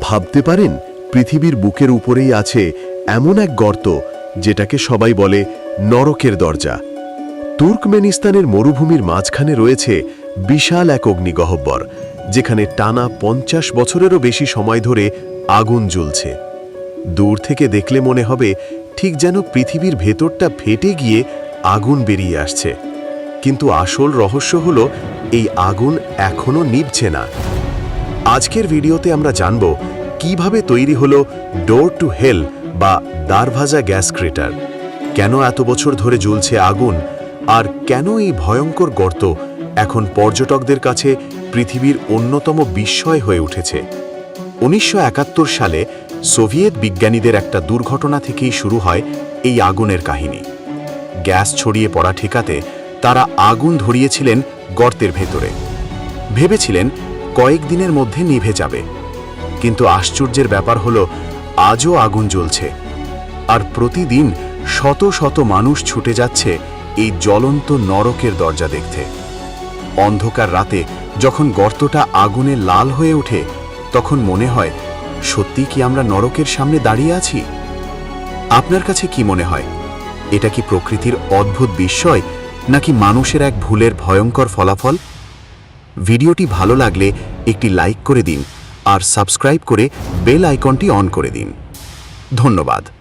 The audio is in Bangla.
ভাবতে পারেন, পৃথিবীর বুকের উপরেই আছে এমন এক গর্ত, যেটাকে সবাই বলে নরকের দরজা। তুর্কমেনিস্তানের মরুভূমির মাঝখানে রয়েছে বিশাল এক অগ্নিগহ্বর, যেখানে টানা পঞ্চাশ বছরেরও বেশি সময় ধরে আগুন জ্বলছে। দূর থেকে দেখলে মনে হবে ঠিক যেন পৃথিবীর ভেতরটা ফেটে গিয়ে আগুন বেরিয়ে আসছে। কিন্তু আসল রহস্য হল, এই আগুন এখনও নিভছে না। আজকের ভিডিওতে আমরা জানব কীভাবে তৈরি হলো ডোর টু হেল বা দারভাজা গ্যাস ক্রেটার। কেন এত বছর ধরে জ্বলছে আগুন? আর কেন এই ভয়ঙ্কর গর্ত এখন পর্যটকদের কাছে পৃথিবীর অন্যতম বিস্ময় হয়ে উঠেছে? উনিশশো একাত্তর সালে সোভিয়েত বিজ্ঞানীদের একটা দুর্ঘটনা থেকেই শুরু হয় এই আগুনের কাহিনী। গ্যাস ছড়িয়ে পড়া ঠেকাতে তারা আগুন ধরিয়েছিলেন গর্তের ভেতরে। ভেবেছিলেন কয়েকদিনের মধ্যে নিভে যাবে। কিন্তু আশ্চর্যের ব্যাপার হলো, আজও আগুন জ্বলছে। আর প্রতিদিন শত শত মানুষ ছুটে যাচ্ছে এই জ্বলন্ত নরকের দরজা দেখতে। অন্ধকার রাতে যখন গর্তটা আগুনে লাল হয়ে ওঠে, তখন মনে হয়, সত্যি কি আমরা নরকের সামনে দাঁড়িয়ে আছি? আপনার কাছে কি মনে হয়? এটা কি প্রকৃতির অদ্ভুত বিস্ময়, নাকি মানুষের এক ভুলের ভয়ঙ্কর ফলাফল? ভিডিওটি ভালো লাগলে একটি লাইক করে দিন আর সাবস্ক্রাইব করে বেল আইকনটি অন করে দিন। ধন্যবাদ।